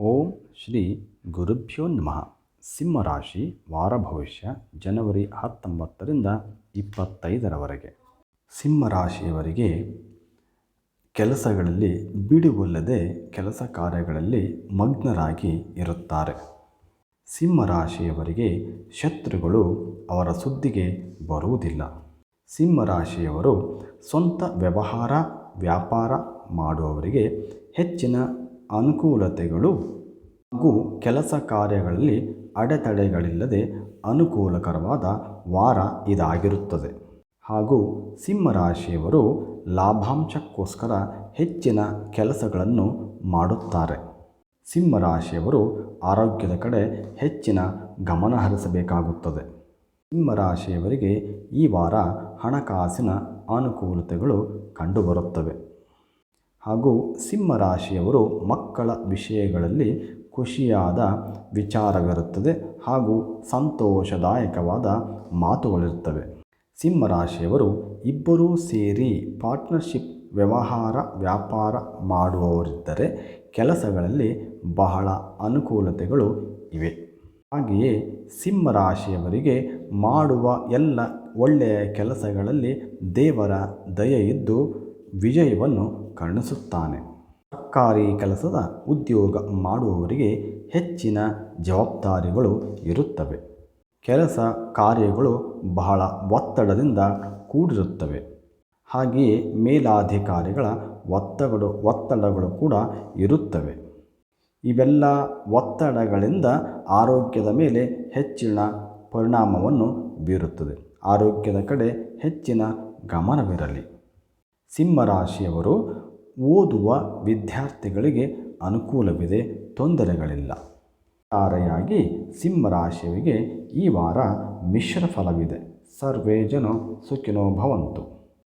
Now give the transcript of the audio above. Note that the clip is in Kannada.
ಓಂ ಶ್ರೀ ಗುರುಭ್ಯೋ ನಮಃ. ಸಿಂಹರಾಶಿ ವಾರ ಭವಿಷ್ಯ ಜನವರಿ ಹತ್ತೊಂಬತ್ತರಿಂದ ಇಪ್ಪತ್ತೈದರವರೆಗೆ. ಸಿಂಹರಾಶಿಯವರಿಗೆ ಕೆಲಸಗಳಲ್ಲಿ ಬಿಡುವಿಲ್ಲದೆ ಕೆಲಸ ಕಾರ್ಯಗಳಲ್ಲಿ ಮಗ್ನರಾಗಿ ಇರುತ್ತಾರೆ. ಸಿಂಹರಾಶಿಯವರಿಗೆ ಶತ್ರುಗಳು ಅವರ ಸುದ್ದಿಗೆ ಬರುವುದಿಲ್ಲ. ಸಿಂಹರಾಶಿಯವರು ಸ್ವಂತ ವ್ಯವಹಾರ, ವ್ಯಾಪಾರ ಮಾಡುವವರಿಗೆ ಹೆಚ್ಚಿನ ಅನುಕೂಲತೆಗಳು ಹಾಗೂ ಕೆಲಸ ಕಾರ್ಯಗಳಲ್ಲಿ ಅಡೆತಡೆಗಳಿಲ್ಲದೆ ಅನುಕೂಲಕರವಾದ ವಾರ ಇದಾಗಿರುತ್ತದೆ. ಹಾಗೂ ಸಿಂಹರಾಶಿಯವರು ಲಾಭಾಂಶಕ್ಕೋಸ್ಕರ ಹೆಚ್ಚಿನ ಕೆಲಸಗಳನ್ನು ಮಾಡುತ್ತಾರೆ. ಸಿಂಹರಾಶಿಯವರು ಆರೋಗ್ಯದ ಕಡೆ ಹೆಚ್ಚಿನ ಗಮನ ಹರಿಸಬೇಕಾಗುತ್ತದೆ. ಸಿಂಹರಾಶಿಯವರಿಗೆ ಈ ವಾರ ಹಣಕಾಸಿನ ಅನುಕೂಲತೆಗಳು ಕಂಡುಬರುತ್ತವೆ. ಹಾಗೂ ಸಿಂಹರಾಶಿಯವರು ಮಕ್ಕಳ ವಿಷಯಗಳಲ್ಲಿ ಖುಷಿಯಾದ ವಿಚಾರವಿರುತ್ತದೆ ಹಾಗೂ ಸಂತೋಷದಾಯಕವಾದ ಮಾತುಗಳಿರುತ್ತವೆ. ಸಿಂಹರಾಶಿಯವರು ಇಬ್ಬರೂ ಸೇರಿ ಪಾರ್ಟ್ನರ್ಶಿಪ್, ವ್ಯವಹಾರ, ವ್ಯಾಪಾರ ಮಾಡುವವರಿದ್ದರೆ ಕೆಲಸಗಳಲ್ಲಿ ಬಹಳ ಅನುಕೂಲತೆಗಳು ಇವೆ. ಹಾಗೆಯೇ ಸಿಂಹರಾಶಿಯವರಿಗೆ ಮಾಡುವ ಎಲ್ಲ ಒಳ್ಳೆಯ ಕೆಲಸಗಳಲ್ಲಿ ದೇವರ ದಯೆಯಿದ್ದು ವಿಜಯವನ್ನು ಕಾಣಿಸುತ್ತಾನೆ ಸರ್ಕಾರಿ ಕೆಲಸದ ಉದ್ಯೋಗ ಮಾಡುವವರಿಗೆ ಹೆಚ್ಚಿನ ಜವಾಬ್ದಾರಿಗಳು ಇರುತ್ತವೆ. ಕೆಲಸ ಕಾರ್ಯಗಳು ಬಹಳ ಒತ್ತಡದಿಂದ ಕೂಡಿರುತ್ತವೆ. ಹಾಗೆಯೇ ಮೇಲಾಧಿಕಾರಿಗಳ ಒತ್ತಡಗಳು ಒತ್ತಡಗಳು ಕೂಡ ಇರುತ್ತವೆ. ಇವೆಲ್ಲ ಒತ್ತಡಗಳಿಂದ ಆರೋಗ್ಯದ ಮೇಲೆ ಹೆಚ್ಚಿನ ಪರಿಣಾಮವನ್ನು ಬೀರುತ್ತದೆ. ಆರೋಗ್ಯದ ಕಡೆ ಹೆಚ್ಚಿನ ಗಮನವಿರಲಿ. ಸಿಂಹರಾಶಿಯವರು ಓದುವ ವಿದ್ಯಾರ್ಥಿಗಳಿಗೆ ಅನುಕೂಲವಿದೆ, ತೊಂದರೆಗಳಿಲ್ಲ. ತಾರೆಯಾಗಿ ಸಿಂಹರಾಶಿಯವರಿಗೆ ಈ ವಾರ ಮಿಶ್ರ ಫಲವಿದೆ. ಸರ್ವೇ ಜನ ಸುಖಿನೋ ಭವಂತು.